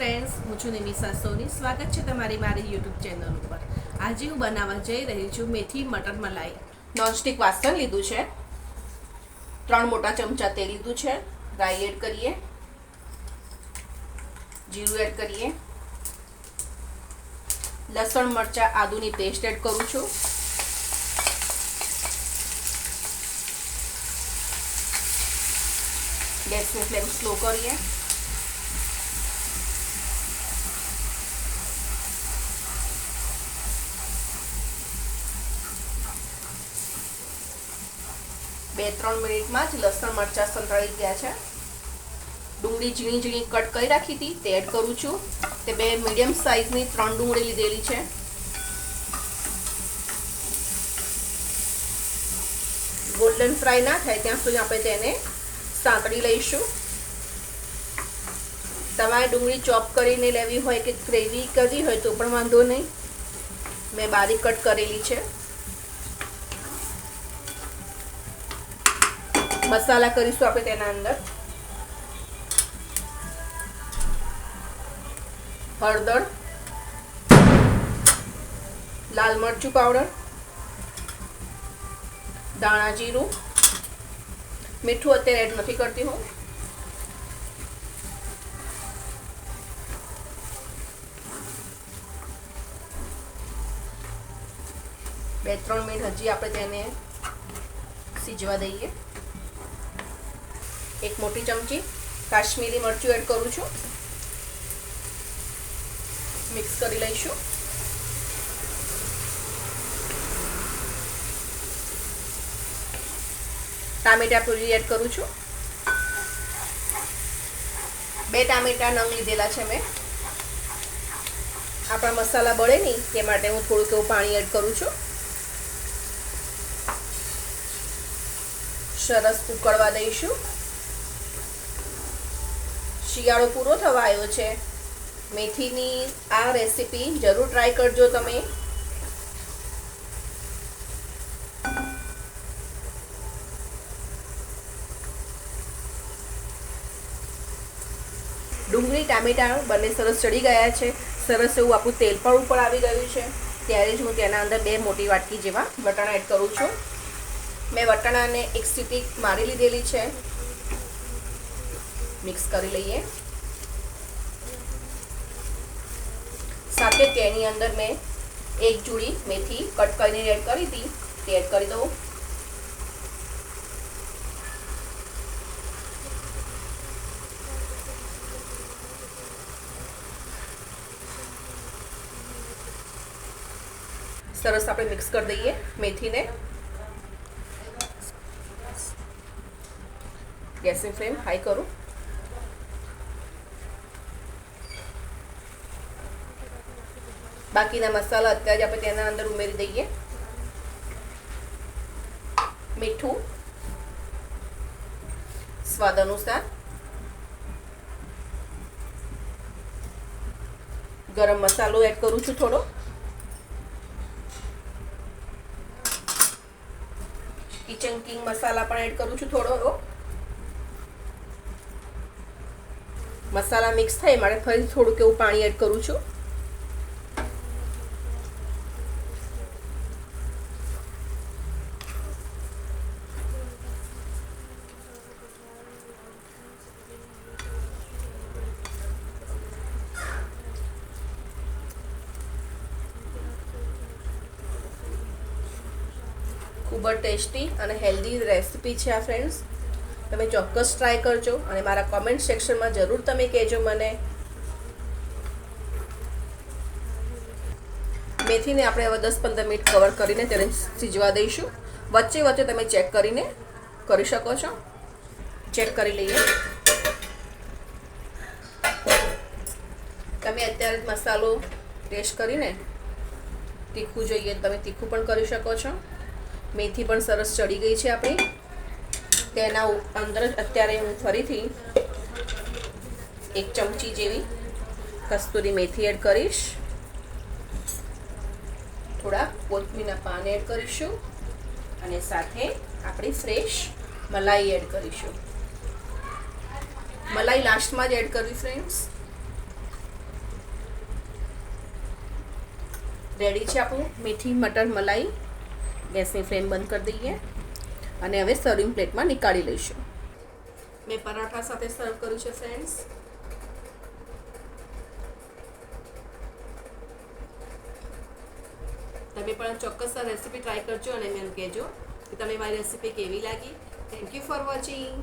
Friends હું છું નિમિષા સોની. સ્વાગત છે તમારી મારી યુટ્યુબ ચેનલ ઉપર. આજે હું બનાવવા જઈ રહી છું મેથી મટર મલાઈ. નોનસ્ટિક વાસણ લીધું છે. ત્રણ મોટા ચમચા તેલ લીધું છે. રાઈ એડ કરીએ. જીરું એડ કરીએ. લસણ મરચા આદુની પેસ્ટ એડ કરું છું. ગેસની ફ્લેમ સ્લો કરીએ. બે ત્રણ મિનિટમાં જ લસણ મરચાં સંતળાઈ ગયા છે. ડુંગળી ઝીણી ઝીણી કટ કરી રાખી હતી. તે એડ કરું છું. તે બે મીડિયમ સાઇઝની ત્રણ ડુંગળી લીધેલી છે. ગોલ્ડન ફ્રાય ના થાય ત્યાં સુધી આપણે તેને સાંતળી લઈશું. તમારે ડુંગળી ચોપ કરીને લેવી હોય કે ગ્રેવી કરવી હોય તો પણ વાંધો નહીં. મેં બારીક કટ કરેલી છે. મસાલા કરીશું આપણે તેના અંદર. હળદર, લાલ મરચું પાવડર દાણા જીરું. મીઠું અત્યારે એડ નથી કરતી હું. બે ત્રણ મિનિટ હજી આપણે તેને સીજવા દઈએ. એક મોટી ચમચી કાશ્મીરી મરચું એડ કરું છું. મિક્સ કરી લઈશું. ટામેટા પૂરી એડ કરું છું. બે ટામેટા નંગ લીધેલા છે મેં. આપણા મસાલા બળે નહીં, તે માટે હું થોડુંક એવું પાણી એડ કરું છું. સરસ ઉકળવા દઈશું. શિયાળો પૂરો થવા આવ્યો છે. મેથીની આ રેસીપી જરૂર ટ્રાય કરજો તમે. ડુંગળી, ટામેટા બંને સરસ ચડી ગયા છે. સરસ એવું આપણું તેલ પણ ઉપર આવી ગયું છે. ત્યારે જ હું તેના અંદર બે મોટી વાટકી જેવા વટાણા એડ કરું છું. મેં વટાણાને એક સીટી મારી લીધેલી છે. મિક્સ કરી લઈએ સાથે તેની અંદર મેં એક જુડી મેથી કટ કરીને એડ કરી હતી તે એડ કરી દઉં. સરસ આપણે મિક્સ કરી દઈએ મેથીને. ગેસની ફ્લેમ હાઈ કરું. બાકીના મસાલા અત્યારે આપણે તેના અંદર ઉમેરી દઈએ. મીઠું. સ્વાદ અનુસાર. ગરમ મસાલો એડ કરું છું થોડો. કિચન કિંગ મસાલા પણ એડ કરું છું થોડો એવો. મસાલા મિક્સ થાય, મારે ફરી થોડુંક એવું પાણી એડ કરું છું. ખૂબ જ ટેસ્ટી અને હેલ્ધી રેસીપી છે આ ફ્રેન્ડ્સ તમે ચોક્કસ ટ્રાય કરજો અને મારા કોમેન્ટ સેક્શનમાં જરૂર તમે કહેજો મને. મેથીને આપણે હવે દસ પંદર મિનિટ કવર કરીને તેને સીજવા દઈશું. વચ્ચે વચ્ચે તમે ચેક કરીને કરી શકો છો. ચેક કરી લઈએ. તમે અત્યારે મસાલો ટેસ્ટ કરીને તીખું જોઈએ તમે તીખું પણ કરી શકો છો. મેથી પણ સરસ ચડી ગઈ છે આપણી. તેના અંદર અત્યારે હું ફરીથી એક ચમચી જેવી કસ્તુરી મેથી એડ કરીશ. થોડા કોથમીના પાન એડ કરીશું અને સાથે આપણી ફ્રેશ મલાઈ એડ કરીશું. મલાઈ લાસ્ટમાં જ એડ કરવી ફ્રેન્ડ્સ. રેડી છે આપણું મેથી મટર મલાઈ. ગેસની ફ્લેમ બંધ કરી દઈએ અને હવે સર્વિંગ પ્લેટમાં નીકાળી લઈશું. મેં પરાઠા સાથે સર્વ કર્યું છે ફ્રેન્ડ્સ તમે પણ ચોક્કસ આ રેસીપી ટ્રાય કરજો અને મને કહેજો કે તમને મારી રેસીપી કેવી લાગી. Thank you for watching